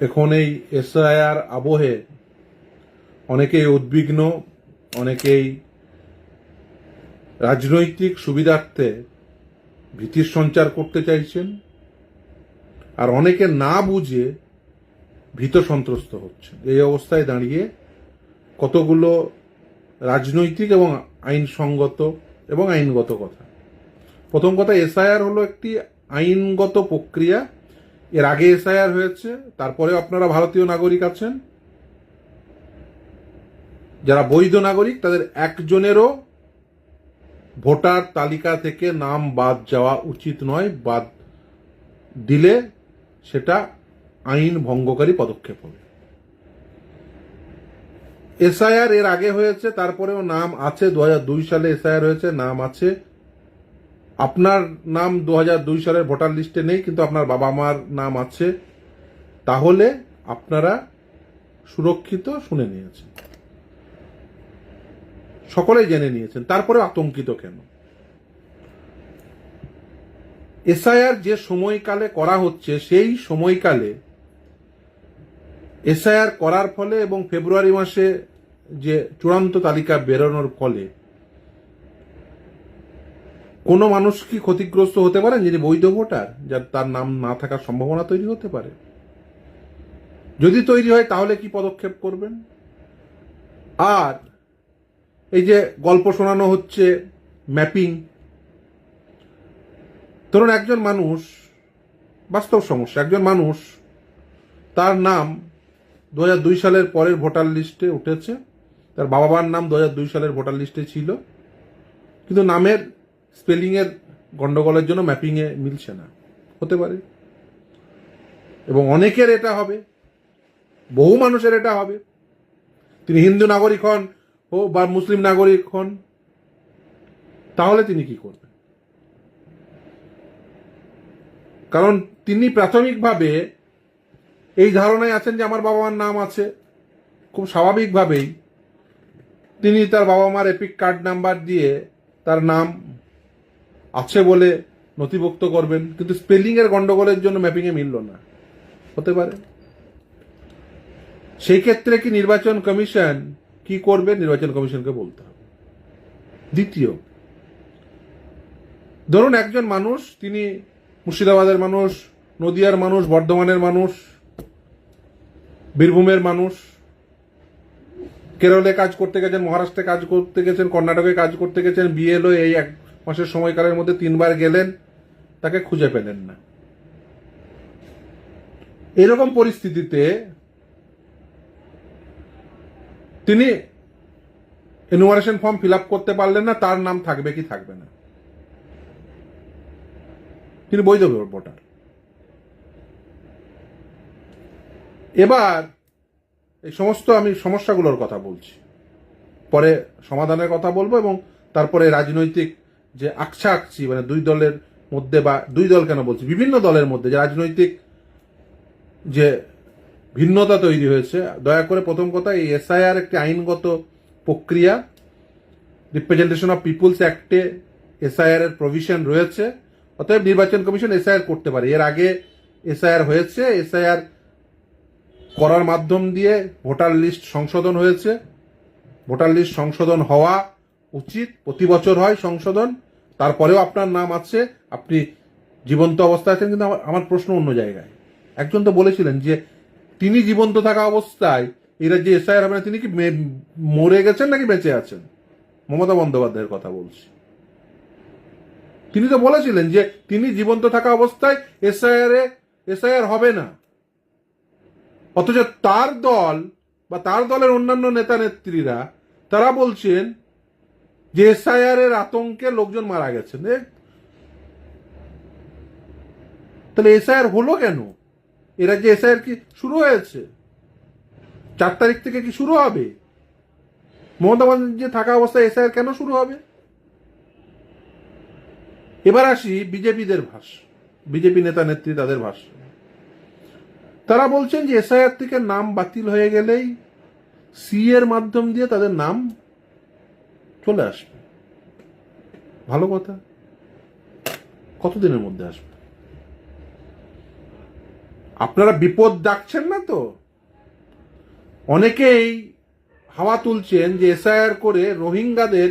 এখন এই এসআইআর আবহে অনেকেই উদ্বিগ্ন, অনেকেই রাজনৈতিক সুবিধার্থে ভীতির সঞ্চার করতে চাইছেন আর অনেকে না বুঝে ভীত সন্ত্রস্ত হচ্ছেন। এই অবস্থায় দাঁড়িয়ে কতগুলো রাজনৈতিক এবং আইনসঙ্গত এবং আইনগত কথা। প্রথম কথা, এসআইআর হলো একটি আইনগত প্রক্রিয়া এর আগে এসআইআর হয়েছে, তারপরে আপনারা ভারতীয় নাগরিক আছেন। যারা বৈধ নাগরিক, তাদের একজনেরও ভোটার তালিকা থেকে নাম বাদ যাওয়া উচিত নয়, বাদ দিলে সেটা আইন ভঙ্গকারী পদক্ষেপ হবে। এসআইআর এর আগে হয়েছে, তারপরেও নাম আছে, দু হাজার দুই সালে এসআইআর হয়েছে, নাম আছে আপনার নাম দু দুই সালের ভোটার লিস্টে নেই, কিন্তু আপনার বাবা মার নাম আছে। তাহলে আপনারা সুরক্ষিত শুনে নিয়েছেন। সকলেই জেনে নিয়েছেন। তারপরে আতঙ্কিত কেন? এসআইআর যে সময়কালে করা হচ্ছে, সেই সময়কালে এসআইআর করার ফলে এবং ফেব্রুয়ারি মাসে যে চূড়ান্ত তালিকা বেরোনোর ফলে কোনো মানুষ কি ক্ষতিগ্রস্ত হতে পারেন? যিনি বৈধ ভোটার, যার তার নাম না থাকার সম্ভাবনা তৈরি হতে পারে। যদি তৈরি হয়, তাহলে কি পদক্ষেপ করবেন? আর এই যে গল্প শোনানো হচ্ছে, ম্যাপিং। ধরুন, একজন মানুষ, বাস্তব সমস্যা, একজন মানুষ তার নাম দু দুই সালের পরের ভোটার লিস্টে উঠেছে। তার বাবা মার নাম দু হাজার দুই সালের ভোটার লিস্টে ছিল। কিন্তু নামের স্পেলিংয়ের গন্ডগোলের জন্য ম্যাপিংয়ে মিলছে না। হতে পারে। এবং অনেকের এটা হবে। বহু মানুষের এটা হবে। তিনি হিন্দু নাগরিক হন ও বা মুসলিম নাগরিক হন, তাহলে তিনি কি করবেন? কারণ তিনি প্রাথমিকভাবে এই ধারণায় আছেন যে আমার বাবা মার নাম আছে। খুব স্বাভাবিকভাবেই তিনি তার বাবা মার এপিক কার্ড নাম্বার দিয়ে তার নাম আছে বলে নথিভুক্ত করবেন, কিন্তু স্পেলিং এর গন্ডগোলের জন্য ম্যাপিংয়ে মিলল না। হতে পারে। সেই ক্ষেত্রে কি নির্বাচন কমিশন কি করবে, নির্বাচন কমিশনকে বলতে হবে। দ্বিতীয়, ধরুন একজন মানুষ, তিনি মুর্শিদাবাদের মানুষ, নদিয়ার মানুষ, বর্ধমানের মানুষ, বীরভূমের মানুষ, কেরলে কাজ করতে গেছেন, মহারাষ্ট্রে কাজ করতে গেছেন, কর্ণাটকে কাজ করতে গেছেন বিএলও এই এক মাসের সময়কালের মধ্যে তিনবার গেলেন, তাকে খুঁজে পেলেন না। এরকম পরিস্থিতিতে তিনি এনুমারেশন ফর্ম ফিল করতে পারলেন না, তার নাম থাকবে কি থাকবে না। তিনি বৈধ ভোটার। এবার এই সমস্ত আমি সমস্যাগুলোর কথা বলছি। পরে সমাধানের কথা বলব এবং তারপরে রাজনৈতিক যে আকছা আকছি মানে দুই দলের মধ্যে বা দুই দল কেন বলছি? বিভিন্ন দলের মধ্যে যে রাজনৈতিক যে ভিন্নতা তৈরি হয়েছে, দয়া করে প্রথম কথা, এই এসআইআর একটি আইনগত প্রক্রিয়া রিপ্রেজেন্টেশন অফ পিপুলস অ্যাক্টে এসআইআর এর প্রভিশন রয়েছে, অতএব নির্বাচন কমিশন এসআইআর করতে পারে। এর আগে এসআইআর হয়েছে, এসআইআর করার মাধ্যম দিয়ে ভোটার লিস্ট সংশোধন হয়েছে। ভোটার লিস্ট সংশোধন হওয়া উচিত, প্রতি বছর হয় সংশোধন। তারপরেও আপনার নাম আছে, আপনি জীবন্ত অবস্থায় আছেন, কিন্তু আমার- প্রশ্ন অন্য জায়গায়। একজন তো বলেছিলেন যে, তিনি জীবন্ত থাকা অবস্থায় এই রাজ্যে এসআইআর হবে না, তিনি কি মরে গেছেন নাকি বেঁচে আছেন? মমতা বন্দ্যোপাধ্যায়ের কথা বলছি। তিনি তো বলেছিলেন যে, তিনি জীবন্ত থাকা অবস্থায় এসআইআর এসআইআর হবে না। অথচ তার দল বা তার দলের অন্যান্য নেতা নেত্রীরা তারা বলছেন যে এর আতঙ্কে লোকজন মারা গেছে। এ, তাহলে এসআইআর হলো কেন? এরা যে এসআইআর কি শুরু হয়েছে? চার তারিখ থেকে কি শুরু হবে? মমতা যে থাকা অবস্থায় এসআইআর কেন শুরু হবে? এবার আসি বিজেপিদের ভাষ। বিজেপি নেতা নেত্রী তাদের ভাষ। তারা বলছেন যে এসআইআর থেকে নাম বাতিল হয়ে গেলেই সি এর মাধ্যম দিয়ে তাদের নাম চলে আসবে। ভালো কথা? কতদিনের মধ্যে আসবে? আপনারা বিপদ ডাকছেন না তো? অনেকেই হাওয়া তুলছেন যে এসআইআর করে রোহিঙ্গাদের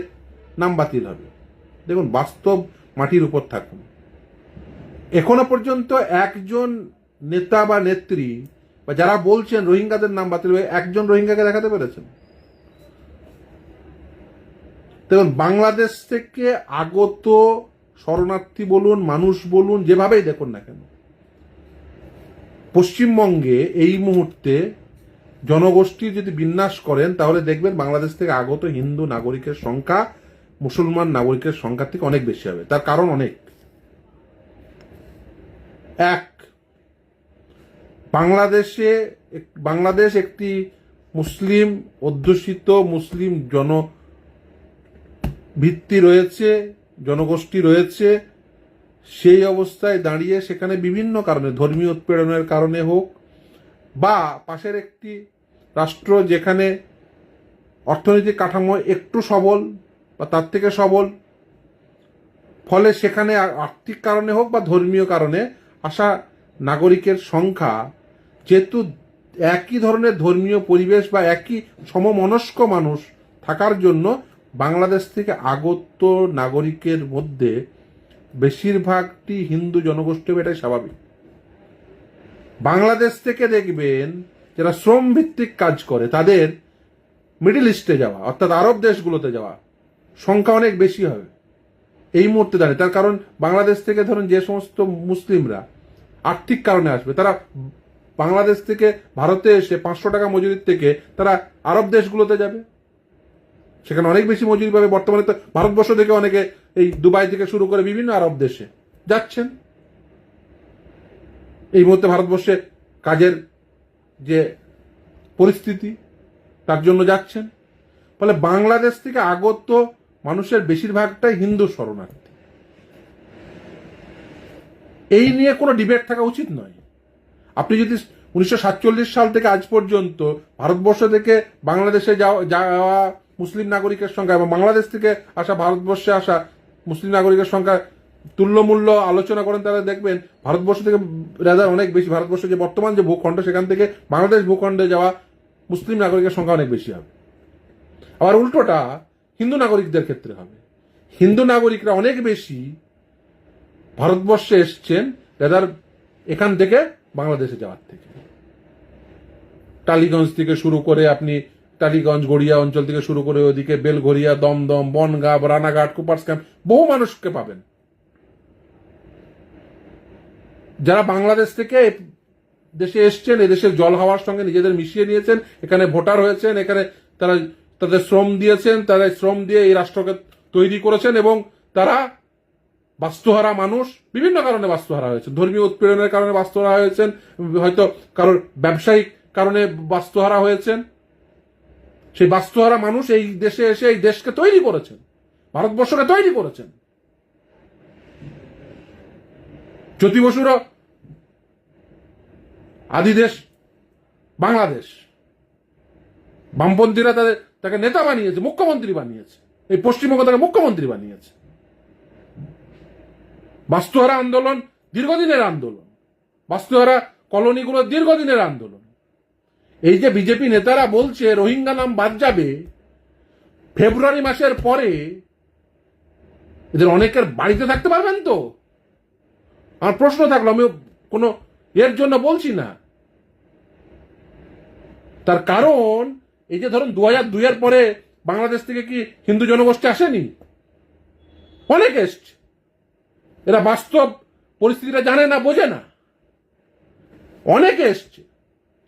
নাম বাতিল হবে। দেখুন, বাস্তব মাটির উপর থাকুন। এখনও পর্যন্ত একজন নেতা বা নেত্রী বা যারা বলছেন রোহিঙ্গাদের নাম বাতিল হবে একজন রোহিঙ্গাকে দেখাতে পেরেছেন? দেখুন, বাংলাদেশ থেকে আগত শরণার্থী বলুন, মানুষ বলুন, যেভাবেই দেখুন না কেন, পশ্চিমবঙ্গে এই মুহূর্তে জনগোষ্ঠী যদি বিন্যাস করেন, তাহলে দেখবেন বাংলাদেশ থেকে আগত হিন্দু নাগরিকের সংখ্যা, মুসলমান নাগরিকের সংখ্যা থেকে অনেক বেশি হবে। তার কারণ অনেক। এক, বাংলাদেশে বাংলাদেশ একটি মুসলিম অধ্যুষিত মুসলিম জন ভিত্তি রয়েছে, জনগোষ্ঠী রয়েছে, সেই অবস্থায় দাঁড়িয়ে সেখানে বিভিন্ন কারণে, ধর্মীয় উৎপীড়নের কারণে হোক বা পাশের একটি রাষ্ট্র যেখানে অর্থনৈতিক কাঠামো একটু সবল বা তার থেকে সবল, ফলে সেখানে আর্থিক কারণে হোক বা ধর্মীয় কারণে আসা নাগরিকের সংখ্যা যেহেতু একই ধরনের ধর্মীয় পরিবেশ বা একই সমমনস্ক মানুষ থাকার জন্য বাংলাদেশ থেকে আগত নাগরিকের মধ্যে বেশিরভাগটি হিন্দু জনগোষ্ঠী, এটাই স্বাভাবিক। বাংলাদেশ থেকে দেখবেন যারা শ্রম ভিত্তিক কাজ করে, তাদের মিডিল ইস্টে যাওয়া, অর্থাৎ আরব দেশগুলোতে যাওয়া, সংখ্যা অনেক বেশি হবে। এই মুহূর্তে দাঁড়িয়ে, তার কারণ বাংলাদেশ থেকে ধরুন যে সমস্ত মুসলিমরা আর্থিক কারণে আসবে, তারা বাংলাদেশ থেকে ভারতে এসে পাঁচশো টাকা মজুরির থেকে তারা আরব দেশগুলোতে যাবে। সেখানে অনেক বেশি মজুরি পাবে। বর্তমানে তো ভারতবর্ষ থেকে অনেকে এই দুবাই থেকে শুরু করে বিভিন্ন আরব দেশে যাচ্ছেন। এই মুহূর্তে ভারতবর্ষে কাজের যে পরিস্থিতি, তার জন্য যাচ্ছেন। ফলে বাংলাদেশ থেকে আগত মানুষের বেশিরভাগটাই হিন্দু শরণার্থী। এই নিয়ে কোনো ডিবেট থাকা উচিত নয়। আপনি যদি উনিশশো সাতচল্লিশ সাল থেকে আজ পর্যন্ত ভারতবর্ষ থেকে বাংলাদেশে যাওয়া যাওয়া মুসলিম নাগরিকের সংখ্যা এবং বাংলাদেশ থেকে আসা ভারতবর্ষে আসা মুসলিম নাগরিকের সংখ্যা তুল্যমূল্য আলোচনা করেন তারা দেখবেন ভারতবর্ষ থেকে রেজার অনেক বেশি। ভারতবর্ষ যে বর্তমান যে ভূখণ্ড, সেখান থেকে বাংলাদেশ ভূখণ্ডে যাওয়া মুসলিম নাগরিকের সংখ্যা অনেক বেশি হবে। আবার উল্টোটা, হিন্দু নাগরিকদের ক্ষেত্রে হবে। হিন্দু নাগরিকরা অনেক বেশি ভারতবর্ষে এসছেন রেদার এখান থেকে বাংলাদেশে যাওয়ার থেকে। টালিগঞ্জ থেকে শুরু করে আপনি টালিগঞ্জ গড়িয়া অঞ্চল থেকে শুরু করে ওইদিকে বেলঘরিয়া দমদম, বনগাঁ, রানাঘাট কুপার্স ক্যাম্প বহু মানুষকে পাবেন। যারা বাংলাদেশ থেকে দেশে এসছেন এদেশের জল হাওয়ার সঙ্গে নিজেদের মিশিয়ে নিয়েছেন, এখানে ভোটার হয়েছেন, এখানে তারা তাদের শ্রম দিয়েছেন, তারা শ্রম দিয়ে এই রাষ্ট্রকে তৈরি করেছেন এবং তারা বাস্তুহারা মানুষ, বিভিন্ন কারণে বাস্তুহারা হয়েছে ধর্মীয় উৎপীড়নের কারণে বাস্তুহারা হয়েছেন, হয়তো কারোর ব্যবসায়িক কারণে বাস্তুহারা হয়েছেন। সেই বাস্তুহারা মানুষ এই দেশে এসে এই দেশকে তৈরি করেছেন। ভারতবর্ষকে তৈরি করেছেন। জ্যোতি বসুরও আদি দেশ বাংলাদেশ। বামপন্থীরা তাদের তাকে নেতা বানিয়েছে, মুখ্যমন্ত্রী বানিয়েছে। এই পশ্চিমবঙ্গ তাকে মুখ্যমন্ত্রী বানিয়েছে। বাস্তুহারা আন্দোলন দীর্ঘদিনের আন্দোলন। বাস্তুহারা কলোনিগুলো দীর্ঘদিনের আন্দোলন। এই যে বিজেপি নেতারা বলছে রোহিঙ্গা নাম বাদ যাবে, ফেব্রুয়ারি মাসের পরে এদের অনেকের বাড়িতে থাকতে পারবেন তো? আমার প্রশ্ন থাকল আমি কোনো এর জন্য বলছি না। তার কারণ, এই যে ধরুন দু হাজার দুইয়ের পরে বাংলাদেশ থেকে কি হিন্দু জনগোষ্ঠী আসেনি? অনেক এসছে। এরা বাস্তব পরিস্থিতিটা জানে না, বোঝে না। অনেকে এসছে।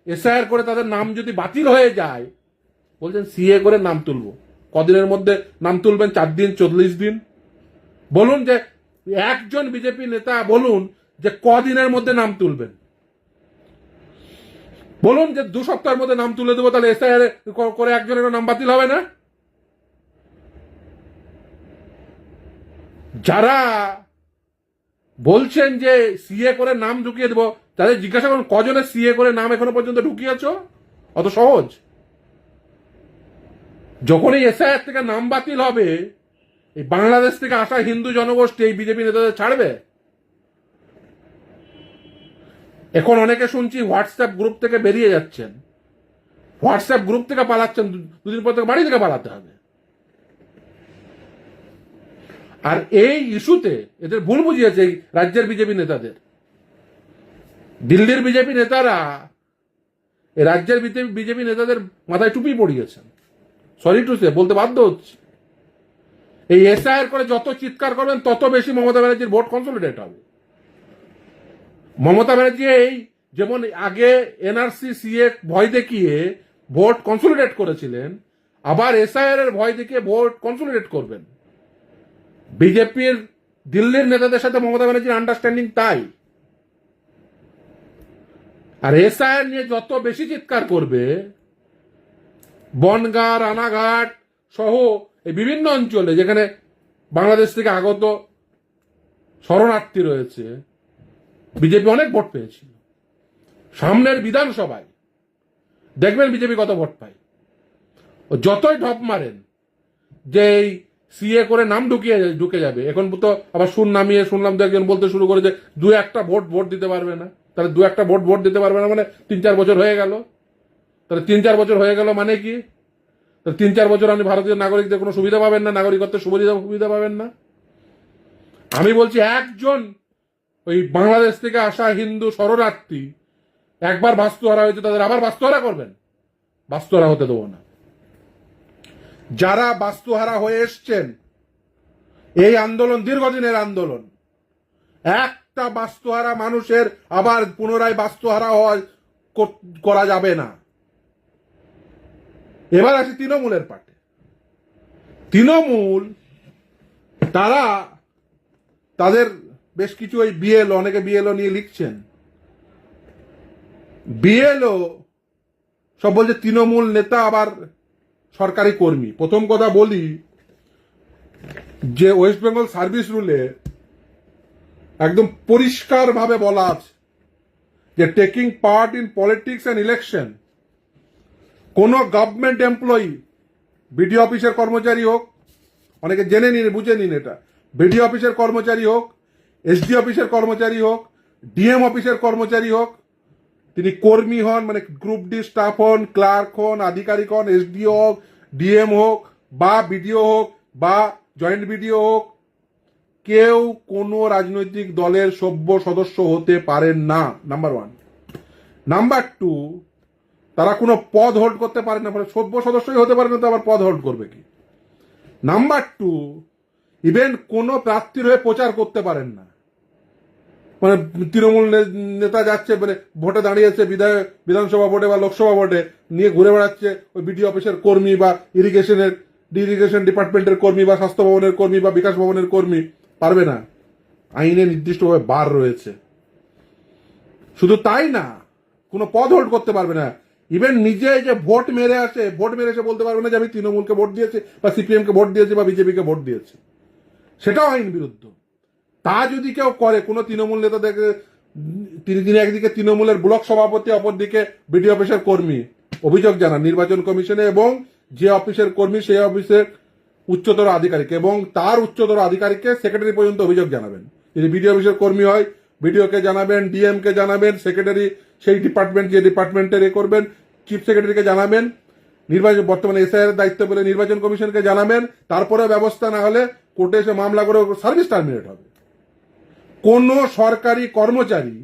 এসআইআর করে তাদের নাম যদি বাতিল হয়ে যায়, বলছেন সিএ করে নাম তুলবো। কদিনের মধ্যে নাম তুলবেন, চার দিন, চল্লিশ দিন। বলুন যে একজন বিজেপি নেতা বলুন যে কদিনের মধ্যে নাম তুলবেন। বলুন যে দু সপ্তাহের মধ্যে নাম তুলে দেবো, তাহলে এসআইআর করে একজনের নাম বাতিল হবে না? যারা বলছেন যে সিএ করে নাম ঢুকিয়ে দেবো তাদের জিজ্ঞাসা করুন, কজনের সিএ করে নাম এখনও পর্যন্ত ঢুকিয়েছ? অত সহজ। যখনই এসআইআর থেকে নাম বাতিল হবে, এই বাংলাদেশ থেকে আসা হিন্দু জনগোষ্ঠী এই বিজেপি নেতাদের ছাড়বে? এখন অনেকে শুনছি হোয়াটসঅ্যাপ গ্রুপ থেকে বেরিয়ে যাচ্ছেন। হোয়াটসঅ্যাপ গ্রুপ থেকে পালাচ্ছেন দুদিন পর থেকে বাড়ি থেকে পালাতে হবে। আর এই ইস্যুতে এদের ভুল বুঝিয়েছে এই রাজ্যের বিজেপি নেতাদের। দিল্লির বিজেপি নেতারা রাজ্যের বিজেপি নেতাদের মাথায় টুপি পড়িয়েছেন সরি টু সে বলতে বাধ্য হচ্ছে। এই এসআইআর করে যত চিৎকার করবেন, তত বেশি মমতা ব্যানার্জির ভোট কনসলিডেট হবে। মমতা ব্যানার্জি এই যেমন আগে এনআরসি, সিএ ভয় দেখিয়ে ভোট কনসলিডেট করেছিলেন, আবার এসআইআর এর ভয় দেখিয়ে ভোট কনসলিডেট করবেন। বিজেপির দিল্লির নেতাদের সাথে মমতা ব্যানার্জির আন্ডারস্ট্যান্ডিং তাই। আর এসআইআর নিয়ে যত বেশি চিৎকার করবে, বনগা, রানাঘাট সহ এই বিভিন্ন অঞ্চলে যেখানে বাংলাদেশ থেকে আগত শরণার্থী রয়েছে, বিজেপি অনেক ভোট পেয়েছিল। সামনের বিধানসভায়, দেখবেন বিজেপি কত ভোট পায়। ও যতই ঢপ মারেন, যে এই সিএ করে নাম ঢুকিয়ে ঢুকে যাবে, এখন তো আবার শুন নামিয়ে শুনলাম দু একজন বলতে শুরু করেছে, দু একটা ভোট ভোট দিতে পারবে না। তাহলে দু একটা ভোট ভোট দিতে পারবে না মানে তিন চার বছর হয়ে গেল। তাহলে তিন চার বছর হয়ে গেল মানে কি? তাহলে তিন চার বছর আপনি ভারতীয় নাগরিকদের কোনো সুবিধা পাবেন না? নাগরিকত্বের সুবিধা সুবিধা পাবেন না? আমি বলছি একজন ওই বাংলাদেশ থেকে আসা হিন্দু শরণার্থী একবার বাস্তুহারা হয়েছে, তাদের আবার বাস্তুহারা করবেন? বাস্তুহারা হতে দেবো না। যারা বাস্তুহারা হয়ে এসছেন, এই আন্দোলন দীর্ঘদিনের আন্দোলন। একটা বাস্তুহারা মানুষের আবার পুনরায় বাস্তুহারা হওয়া কর- যাবে না। এবার আসি তৃণমূলের পাটে তৃণমূল, তারা তাদের বেশ কিছু ওই বিএলও অনেকে বিএলও নিয়ে লিখছেন। বিএলও সব বলছে তৃণমূল নেতা আবার সরকারি কর্মী। প্রথম কথা বলি যে ওয়েস্ট বেঙ্গল সার্ভিস রুলে একদম পরিষ্কারভাবে বলা আছে যে taking part in politics and election কোন গভর্নমেন্ট এমপ্লয়ি বিডিও অফিসের কর্মচারী হোক, অনেকে জেনে নিন, বুঝে নিন এটা বিডিও অফিসের কর্মচারী হোক এসডি অফিসের কর্মচারী হোক ডিএম অফিসের কর্মচারী হোক, তিনি কর্মী হন মানে গ্রুপ ডি স্টাফ হন ক্লার্ক হন, আধিকারিক হন এসডিও হোক ডিএম হোক, বা বিডিও হোক, বা জয়েন্ট বিডিও হোক কেউ কোনো রাজনৈতিক দলের সভ্য সদস্য হতে পারেন না নাম্বার ওয়ান নাম্বার টু তারা কোনো পদ হোল্ড করতে পারে না, ফলে সভ্য সদস্যই হতে পারে না, তো আবার পদ হোল্ড করবে কি? নাম্বার টু ইভেন কোনো প্রার্থীর হয়ে প্রচার করতে পারেন না। মানে তৃণমূল নেতা যাচ্ছে মানে ভোটে দাঁড়িয়েছে বিধায়ক বিধানসভা ভোটে বা লোকসভা ভোটে, নিয়ে ঘুরে বেড়াচ্ছে ওই বিডিও অফিসের কর্মী বা ইরিগেশনের ইরিগেশন ডিপার্টমেন্টের কর্মী বা স্বাস্থ্য ভবনের কর্মী বা বিকাশ ভবনের কর্মী। পারবে না। আইনে নির্দিষ্টভাবে বার রয়েছে। শুধু তাই না, কোনো পদ হোল্ড করতে পারবে না। ইভেন নিজে যে ভোট মেরে আসে, ভোট মেরে এসে বলতে পারবে না যে আমি তৃণমূলকে ভোট দিয়েছি বা সিপিএম কে ভোট দিয়েছি বা বিজেপিকে ভোট দিয়েছি। সেটাও আইন বিরুদ্ধ। তা যদি কেউ করে, কোনো তৃণমূল নেতা দেখে তিনি তিনি একদিকে তৃণমূলের ব্লক সভাপতি, অপরদিকে বিডি অফিসের কর্মী অভিযোগ জানান। নির্বাচন কমিশনে এবং যে অফিসের কর্মী, সেই অফিসের উচ্চতর আধিকারিক এবং তার উচ্চতর আধিকারিককে সেক্রেটারি পর্যন্ত অভিযোগ জানাবেন। যদি বিডি অফিসের কর্মী হয় বিডিওকে জানাবেন ডিএম কে জানাবেন সেক্রেটারি সেই ডিপার্টমেন্ট যে ডিপার্টমেন্টের এ করবেন চিফ সেক্রেটারিকে জানাবেন, নির্বাচন, বর্তমানে এসআইয়ের দায়িত্ব পেলে নির্বাচন কমিশনকে জানাবেন, তারপরে ব্যবস্থা না হলে কোর্টে এসে মামলা করে সার্ভিস টার্মিনেট হবে। কোন সরকারি কর্মচারী,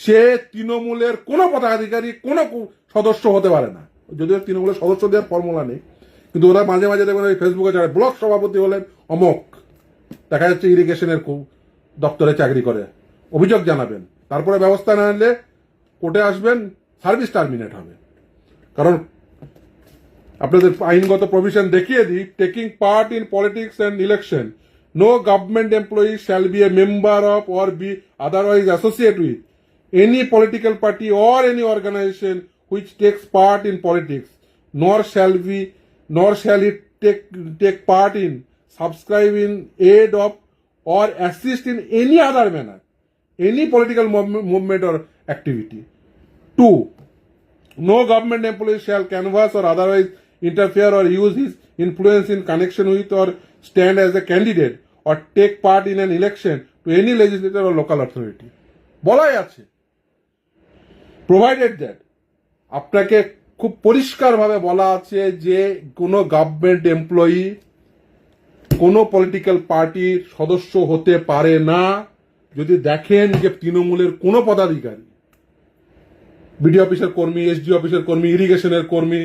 সে তৃণমূলের কোনো পদাধিকারী, কোনো সদস্য হতে পারে না। যদিও তৃণমূলের সদস্য দেওয়ার ফর্মুলা নেই কিন্তু ওরা মাঝে মাঝে দেখবেন ওই ফেসবুকে ছাড়ে ব্লক সভাপতি হলেন, অমক। দেখা যাচ্ছে ইরিগেশনের দপ্তরে চাকরি করে। অভিযোগ জানাবেন। তারপরে ব্যবস্থা না নিলে কোর্টে আসবেন, সার্ভিস টার্মিনেট হবে। কারণ আপনাদের আইনগত প্রভিশন দেখিয়ে দিই taking part in politics and election no government employee shall be a member of or be otherwise associate with any political party or any organization which takes part in politics nor shall be nor shall it take take part in subscribe in aid of or assist in any other manner any political movement or activity. Two, no government employee shall canvass or otherwise interfere or use his influence in connection with or stand as a candidate or take part in an election to any legislature or local authority. বলাই আছে provided that আপনাকে খুব পরিষ্কারভাবে বলা আছে যে কোনো government employee কোনো পলিটিক্যাল পার্টির সদস্য হতে পারে না। যদি দেখেন যে তৃণমূলের কোনো পদাধিকারী বিডি অফিসের কর্মী এসডি অফিসের কর্মী, ইরিগেশনের কর্মী,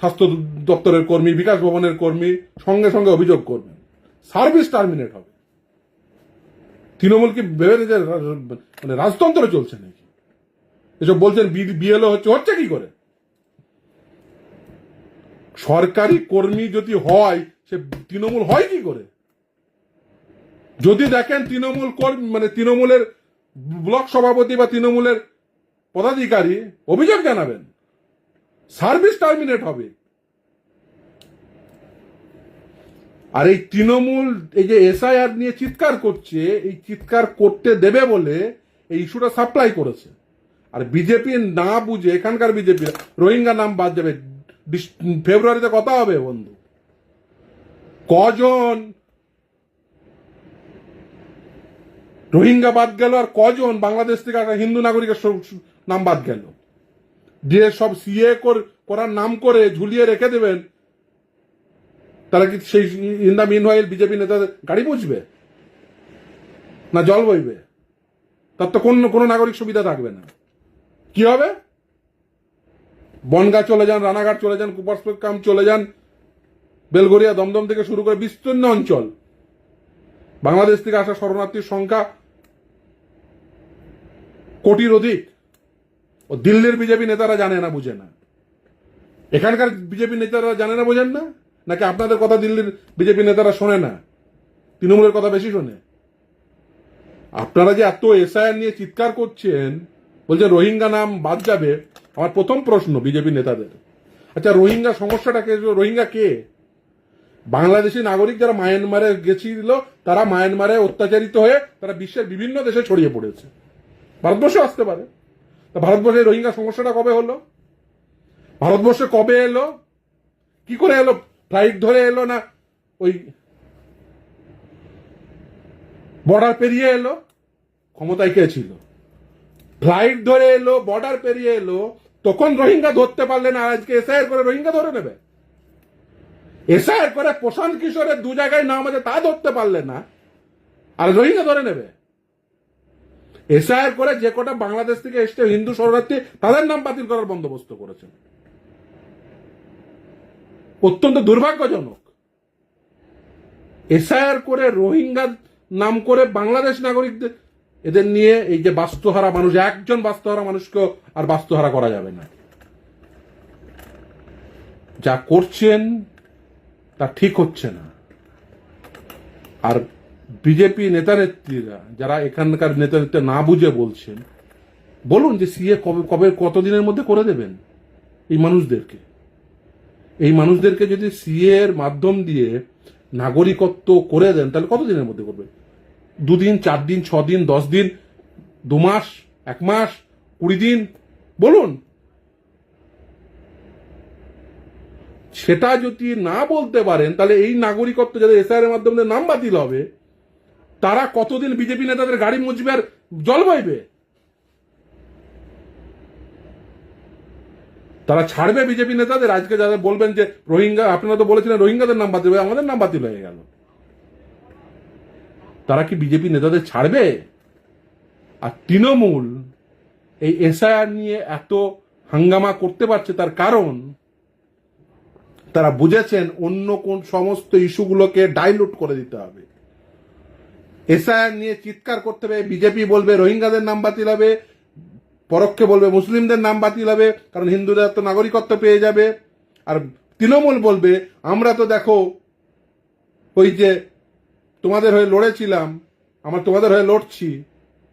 স্বাস্থ্য দপ্তরের কর্মী, বিকাশ ভবনের কর্মী, সঙ্গে সঙ্গে অভিযোগ করবেন সার্ভিস টার্মিনেট হবে। তৃণমূল কি ভেবে মানে রাজতন্ত্র চলছে নাকি? এসব বলছেন বিএলও হচ্ছে হচ্ছে কি করে? সরকারি কর্মী যদি হয়, সে তৃণমূল হয় কি করে? যদি দেখেন তৃণমূল কর্মী মানে তৃণমূলের ব্লক সভাপতি বা তৃণমূলের পদাধিকারী অভিযোগ জানাবেন, সার্ভিস টার্মিনেট হবে। আর এই তৃণমূল, এই যে এসআইআর নিয়ে চিৎকার করছে, এই চিৎকার করতে দেবে বলে এই ইস্যুটা সাপ্লাই করেছে। আর বিজেপি না বুঝে, এখানকার বিজেপি, রোহিঙ্গা নাম বাদ যাবে ফেব্রুয়ারিতে কথা হবে, বন্ধু। কজন রোহিঙ্গা বাদ গেল আর কজন বাংলাদেশ থেকে একটা হিন্দু নাগরিকের নাম বাদ গেল? যে সব সিএ করার নাম করে ঝুলিয়ে রেখে দেবেন তারা কি সেই ইন দা বিজেপি নেতাদের গাড়ি পৌঁছবে না জল বইবে? তার তো কোনো কোনো নাগরিক সুবিধা থাকবে না। কি হবে? বনগা চলে যান, রানাঘাট চলে যান কুপারস্পেকাম চলে যান বেলগড়িয়া দমদম থেকে শুরু করে বিস্তীর্ণ অঞ্চল। বাংলাদেশ থেকে আসা শরণার্থীর সংখ্যা কোটির অধিক। ও দিল্লির বিজেপি নেতারা জানে না, বুঝে না। এখানকার বিজেপি নেতারা জানে না, বোঝেন না? নাকি আপনাদের কথা দিল্লির বিজেপি নেতারা শোনে না? তৃণমূলের কথা বেশি শোনে। আপনারা যে এত এসআইআর নিয়ে চিৎকার করছেন, বলছে রোহিঙ্গা নাম বাদ যাবে আমার প্রথম প্রশ্ন বিজেপি নেতাদের। আচ্ছা রোহিঙ্গা সমস্যাটা কে? রোহিঙ্গা কে? বাংলাদেশি নাগরিক যারা মায়ানমারে গেছিল, তারা মায়ানমারে অত্যাচারিত হয়ে তারা বিশ্বের বিভিন্ন দেশে ছড়িয়ে পড়েছে। ভারতবর্ষে আসতে পারে। তা ভারতবর্ষে রোহিঙ্গা সমস্যাটা কবে হলো? ভারতবর্ষে কবে এলো? কি করে এলো? ফ্লাইট ধরে এলো না ওই বর্ডার পেরিয়ে এলো? ক্ষমতায় কে ছিল? ফ্লাইট ধরে এলো, বর্ডার পেরিয়ে এলো তখন রোহিঙ্গা ধরতে পারলে না, আজকে এসআইআর করে রোহিঙ্গা ধরে নেবে। এসআইআর করে প্রশান্ত কিশোরের দু জায়গায় নাম আছে, তা ধরতে পারলে না, আর রোহিঙ্গা ধরে নেবে। এসআইআর করে যে কটা বাংলাদেশ থেকে এসছে, হিন্দু শরণার্থী, তাদের নাম বাতিল করার বন্দোবস্ত করেছেন। অত্যন্ত দুর্ভাগ্যজনক। এসআইআর করে রোহিঙ্গা নাম করে বাংলাদেশ নাগরিকদের এদের নিয়ে এই যে বাস্তুহারা মানুষ, একজন বাস্তুহারা মানুষকে আর বাস্তুহারা করা যাবে না। যা করছেন, তা ঠিক হচ্ছে না। আর বিজেপি নেতা নেত্রীরা যারা এখানকার নেতা নেত্রী না বুঝে বলছেন, বলুন যে সিএ কবে কবে, কতদিনের মধ্যে করে দেবেন এই মানুষদেরকে? এই মানুষদেরকে যদি সিএ এর মাধ্যম দিয়ে নাগরিকত্ব করে দেন, তাহলে কতদিনের মধ্যে করবে দুদিন চার দিন ছ দিন দশ দিন দু মাস এক মাস কুড়ি দিন বলুন, সেটা যদি না বলতে পারেন, তাহলে এই নাগরিকত্ব যাদের এসআইআর এর মাধ্যমে নাম বাতিল হবে, তারা কতদিন বিজেপি নেতাদের গাড়ি মুচবে আর জল বইবে? তারা ছাড়বে বিজেপি নেতাদের? আজকে যাদের বলবেন যে রোহিঙ্গা, আপনারা তো বলেছিলেন রোহিঙ্গাদের নাম বাতিল আমাদের নাম বাতিল হয়ে গেল। তারা কি বিজেপি নেতাদের ছাড়বে? আর তৃণমূল এই এসআইআর নিয়ে এত হাঙ্গামা করতে পারছে তার কারণ, তারা বুঝেছেন অন্য কোন সমস্ত ইস্যুগুলোকে ডাইলুট করে দিতে হবে। এসআইআর নিয়ে চিৎকার করতে হবে, বিজেপি বলবে রোহিঙ্গাদের নাম বাতিল হবে, পরোক্ষে বলবে মুসলিমদের নাম বাতিল হবে, কারণ হিন্দুরা তো নাগরিকত্ব পেয়ে যাবে। আর তৃণমূল বলবে, আমরা তো দেখো ওই যে তোমাদের হয়ে লড়েছিলাম, আমার তোমাদের হয়ে লড়ছি।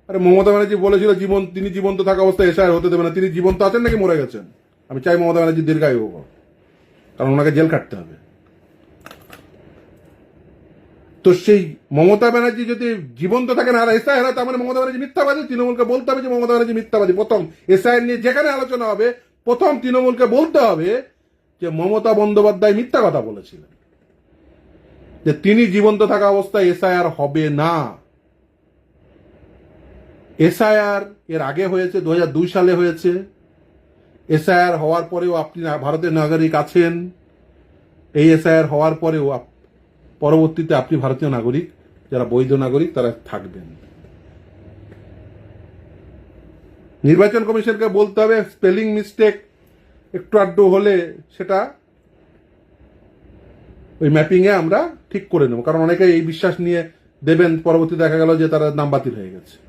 আরে মমতা ব্যানার্জি বলেছিল জীবন, তিনি জীবন্ত থাকা অবস্থায় এসআইআর হতে দেবে না। তিনি জীবন্ত আছেন নাকি মরে গেছেন? আমি চাই মমতা ব্যানার্জি দীর্ঘায়ু হোক। কারণ ওনাকে জেল কাটতে হবে। তো সেই মমতা ব্যানার্জি যদি জীবন্ত থাকেন আর এসআই হয়, তার মানে মমতা ব্যানার্জি মিথ্যাবাদী। তৃণমূলকে বলতে হবে যে মমতা ব্যানার্জি মিথ্যাবাদী। প্রথম এসআই নিয়ে যেখানে আলোচনা হবে, প্রথম তৃণমূলকে বলতে হবে যে মমতা বন্দ্যোপাধ্যায় মিথ্যা কথা বলেছিলেন। যে তিনি জীবন্ত থাকা অবস্থায় এসআইআর হবে না। এসআইআর এর আগে হয়েছে, দুহাজার দুই সালে হয়েছে। এসআইআর হওয়ার পরেও আপনি ভারতের নাগরিক আছেন। এই এসআইআর হওয়ার পরেও পরবর্তীতে আপনি ভারতীয় নাগরিক, যারা বৈধ নাগরিক তারা থাকবেন। নির্বাচন কমিশনকে বলতে হবে, স্পেলিং মিস্টেক একটু আড্ডু হলে সেটা ওই ম্যাপিংয়ে আমরা ঠিক করে নেব। কারণ অনেকে এই বিশ্বাস নিয়ে দেবেন পরবর্তী দেখা গেল যে তারা নাম বাতিল হয়ে গেছে।